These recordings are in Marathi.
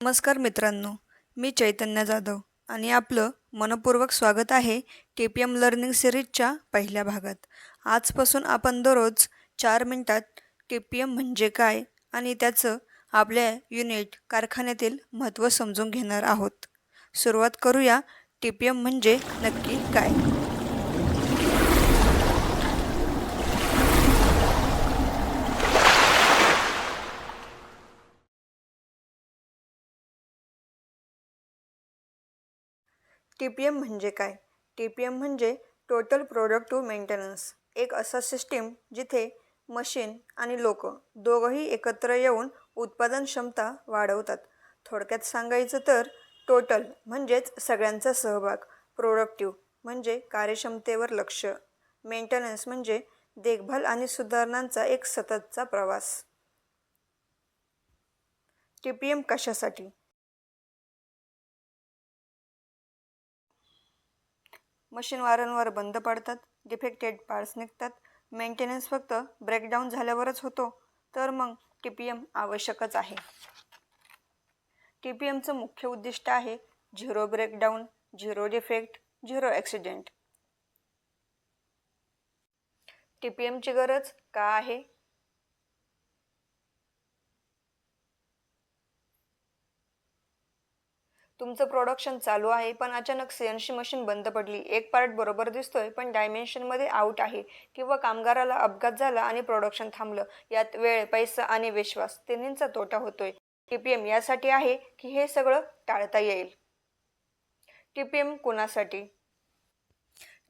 नमस्कार मित्रांनो मी चैतन्य जाधव आणि आपलं मनपूर्वक स्वागत आहे टी पी एम लर्निंग सिरीजच्या पहिल्या भागात. आजपासून आपण दररोज चार मिनटात टी पी एम म्हणजे काय आणि त्याचं आपल्या युनिट कारखान्यातील महत्त्व समजून घेणार आहोत. सुरुवात करूया टी पी एम म्हणजे नक्की काय? टी पी एम म्हणजे काय? टी पी एम म्हणजे टोटल प्रोडक्टिव्ह मेंटेनन्स. एक असा सिस्टीम जिथे मशीन आणि लोक दोघंही एकत्र येऊन उत्पादन क्षमता वाढवतात. थोडक्यात सांगायचं तर टोटल म्हणजेच सगळ्यांचा सहभाग प्रोडक्टिव्ह म्हणजे कार्यक्षमतेवर लक्ष मेंटेनन्स म्हणजे देखभाल आणि सुधारणांचा एक सततचा प्रवास. टी पी एम कशासाठी? मशीन वारंवार बंद पडतात डिफेक्टेड पार्ट्स निघतात. मेंटेनन्स फक्त ब्रेकडाऊन झाल्यावरच होतो तर मग टी पी एम आवश्यकच आहे. टी पी एमचं मुख्य उद्दिष्ट आहे zero breakdown zero defect zero accident. T P एमची गरज का आहे? तुमचं प्रोडक्शन चालू आहे पण अचानक सीएनसी मशीन बंद पडली. एक पार्ट बरोबर दिसतोय पण डायमेन्शनमध्ये आऊट आहे. किंवा कामगाराला अपघात झाला आणि प्रोडक्शन थांबलं. यात वेळ पैसा आणि विश्वास तिन्हींचा तोटा होतोय. टी पी एम यासाठी आहे की हे सगळं टाळता येईल. टी पी एम कोणासाठी?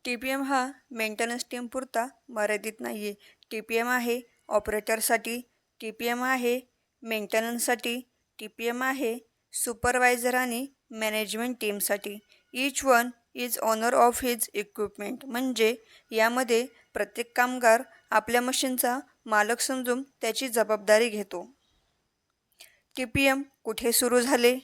टी पी एम हा मेंटेनन्स टीमपुरता मर्यादित नाही आहे टी पी एम आहे ऑपरेटरसाठी टी पी एम आहे मेंटेनन्ससाठी टी पी एम आहे सुपरवायझर आणि management टीमसाठी each one is honour of his equipment म्हणजे यामध्ये प्रत्येक कामगार आपल्या मशीनचा मालक समजून त्याची जबाबदारी घेतो. टी पी एम कुठे सुरू झाले?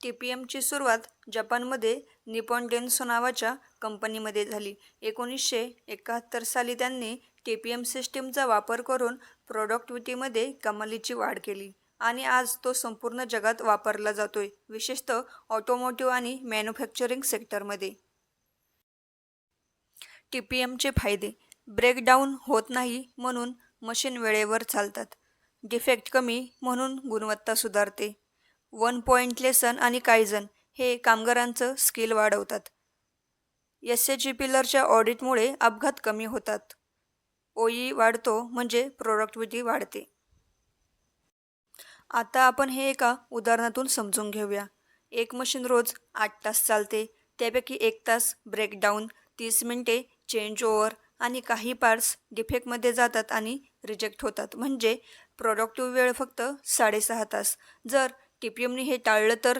टी पी एमची सुरुवात जपानमध्ये निपॉन डेन्सो नावाच्या कंपनीमध्ये झाली. एकोणीसशे एकाहत्तर साली त्यांनी टी पी एम सिस्टीमचा वापर करून प्रोडक्टिव्हिटीमध्ये कमालीची वाढ केली आणि आज तो संपूर्ण जगात वापरला जातोय विशेषतः ऑटोमोटिव्ह आणि मॅन्युफॅक्चरिंग सेक्टरमध्ये टी पी एमचे फायदे ब्रेकडाऊन होत नाही म्हणून मशीन वेळेवर चालतात. डिफेक्ट कमी म्हणून गुणवत्ता सुधारते. वन पॉईंट लेसन आणि कायझन हे कामगारांचं स्किल वाढवतात. एस एच जी पिलरच्या ऑडिटमुळे अपघात कमी होतात. ओई वाढतो म्हणजे प्रोडक्टिव्हिटी वाढते. आता आपण हे एका उदाहरणातून समजून घेऊया. एक मशीन रोज आठ तास चालते त्यापैकी एक तास ब्रेकडाऊन तीस मिनटे चेंज ओव्हर आणि काही पार्ट्स डिफेक्टमध्ये जातात आणि रिजेक्ट होतात. म्हणजे प्रोडक्टिव्ह वेळ फक्त साडेसहा तास. जर टी पी एमने हे टाळलं तर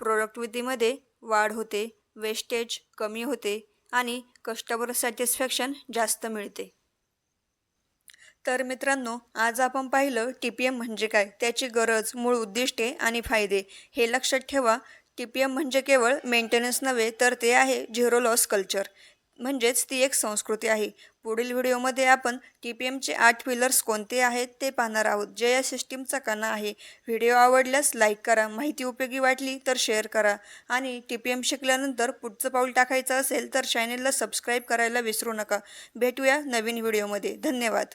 प्रोडक्टिव्हिटीमध्ये वाढ होते वेस्टेज कमी होते आणि कस्टमर सॅटिस्फॅक्शन जास्त मिळते. तर मित्रांनो आज आपण पाहिलं टी पी एम म्हणजे काय? त्याची गरज मूळ उद्दिष्टे आणि फायदे. हे लक्षात ठेवा टी पी एम म्हणजे केवळ मेंटेनन्स नव्हे तर ते आहे झिरो लॉस कल्चर म्हणजेच ती एक संस्कृती आहे. पुढील व्हिडिओमध्ये आपण टी पी एमचे आठ पिलर्स कोणते आहेत ते पाहणार आहोत. जे या सिस्टीमचा कणा आहे. व्हिडिओ आवडल्यास लाईक करा माहिती उपयोगी वाटली तर शेअर करा. आणि टी पी एम शिकल्यानंतर पुढचं पाऊल टाकायचं असेल तर चॅनेलला सबस्क्राईब करायला विसरू नका. भेटूया नवीन व्हिडिओमध्ये. धन्यवाद.